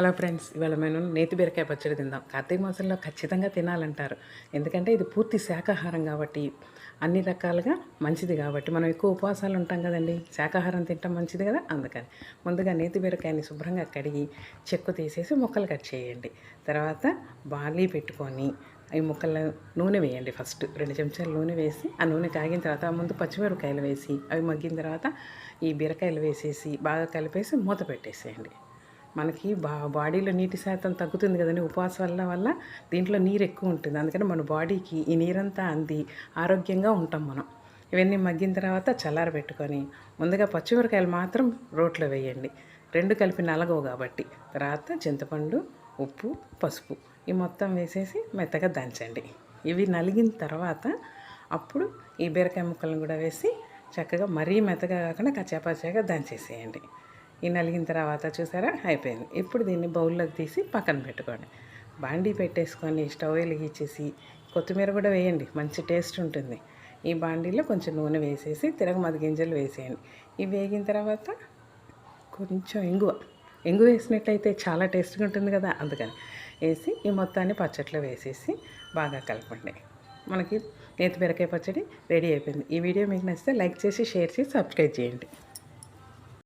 Hello friends ఇవాళ మేము నేతి బీరకాయ పచ్చడి తిందాం. కార్తీక మాసంలో ఖచ్చితంగా తినాలంటారు. ఎందుకంటే ఇది పూర్తి శాకాహారం కాబట్టి అన్ని రకాలుగా మంచిది కాబట్టి. మనం ఎక్కువ ఉపవాసాలు ఉంటాం కదండి శాకాహారం తింటాం మంచిది కదా? అందుకని ముందుగా నేతి బీరకాయని శుభ్రంగా కడిగి చెక్కు తీసేసి ముక్కలు కట్ చేయండి. తర్వాత బాలీ పెట్టుకొని ఈ ముక్కల్లో నూనె వేయండి ఫస్ట్. రెండు చెంచాలు నూనె వేసి ఆ నూనె కాగిన తర్వాత ముందు పచ్చిమిరపకాయలు వేసి అవి మగ్గిన తర్వాత ఈ బీరకాయలు వేసేసి బాగా కలిపేసి మూత పెట్టేసేయండి. మనకి బా బాడీలో నీటి శాతం తగ్గుతుంది కదండి. ఉపవాసాల వల్ల దీంట్లో నీరు ఎక్కువ ఉంటుంది. అందుకని మన బాడీకి ఈ నీరంతా అంది ఆరోగ్యంగా ఉంటాం మనం. ఇవన్నీ మగ్గిన తర్వాత చల్లారబెట్టుకొని ముందుగా పచ్చిమిరకాయలు మాత్రం రోట్లో వేయండి. రెండు కలిపి నలగవు కాబట్టి. తర్వాత చింతపండు ఉప్పు పసుపు ఈ మొత్తం వేసేసి మెత్తగా దంచండి. ఇవి నలిగిన తర్వాత అప్పుడు ఈ బీరకాయ ముక్కలను కూడా వేసి చక్కగా మరీ మెత్తగా కాకుండా కచ్చాపచ్చాగా దంచేసేయండి. ఈ నలిగిన తర్వాత చూసారా? అయిపోయింది. ఇప్పుడు దీన్ని బౌల్లోకి తీసి పక్కన పెట్టుకోండి. బాండీ పెట్టేసుకొని స్టవ్ వెలిగించేసి కొత్తిమీర కూడా వేయండి. మంచి టేస్ట్ ఉంటుంది. ఈ బాండీలో కొంచెం నూనె వేసేసి తిరగమది గింజలు వేసేయండి. ఇవి వేగిన తర్వాత కొంచెం ఇంగువ ఇంగు వేసినట్టయితే చాలా టేస్ట్గా ఉంటుంది కదా అందుకని వేసి ఈ మొత్తాన్ని పచ్చట్లో వేసేసి బాగా కలపండి. మనకి నేతి బీరకాయ పచ్చడి రెడీ అయిపోయింది. ఈ వీడియో మీకు నచ్చితే లైక్ చేసి షేర్ చేసి సబ్స్క్రైబ్ చేయండి.